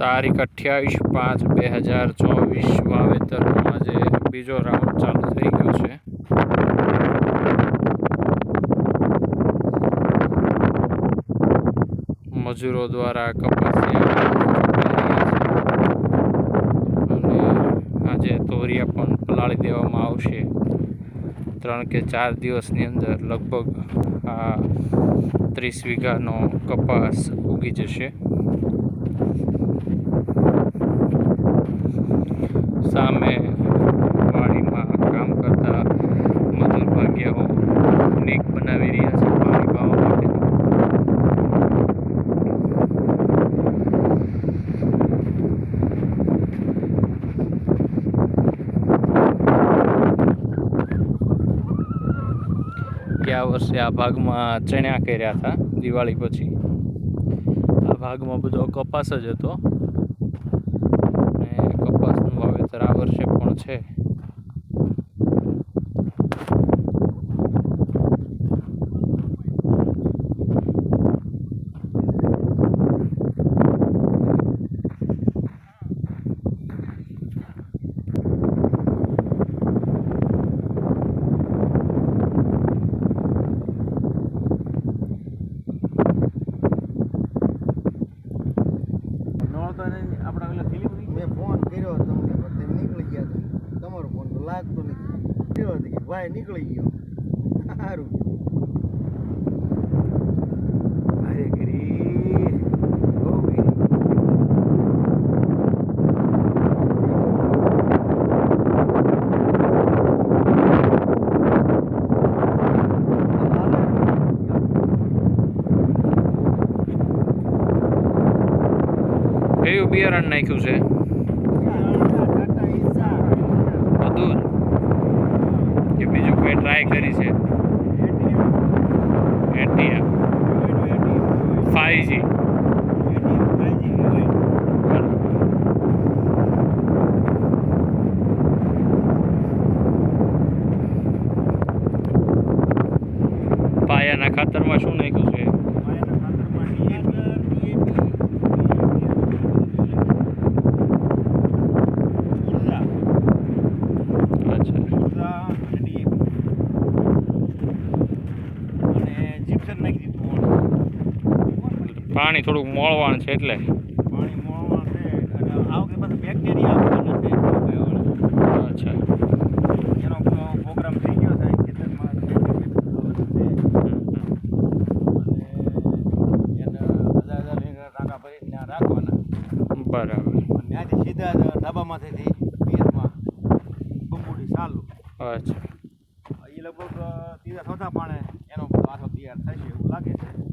તારીખ અઠ્યાવીસ પાંચ બે હજાર ચોવીસ વાવેતરનો આજે બીજો રાઉન્ડ ચાલુ થઈ ગયો છે. મજૂરો દ્વારા કપાસિયા આજે તોરિયા પણ પલાળી દેવામાં આવશે. ત્રણ કે ચાર દિવસની અંદર લગભગ આ ત્રીસ વીઘાનો કપાસ ઉગી જશે. ગયા વર્ષે આ ભાગમાં ચણ્યા કર્યા હતા, દિવાળી પછી. આ ભાગમાં બધો કપાસ જ હતો. અને કપાસનું વાવેતર આ વર્ષે પણ છે. મેં ફોન કર્યો તમને, પણ તમે નીકળી ગયા હતા તમારો ફોન તો લાગતો નથી. કર્યો હતો કે ભાઈ નીકળી ગયો. સારું અરે ગરી. બિયારણ નાખ્યું છે બધું જ કે બીજું કોઈ ટ્રાય કરી છે એટીએમ ફાઈવ જી પાયાના ખાતરમાં શું નાખ્યું છે? પાણી થોડુંક મળવાનું છે એટલે. બરાબર. સીધા જ ડાબામાંથી પિયરમાં બંબુડી ચાલુ. અચ્છા. એ લગભગ ત્રીજા ચોથા પાણે એનો પાછો તૈયાર થશે એવું લાગે છે.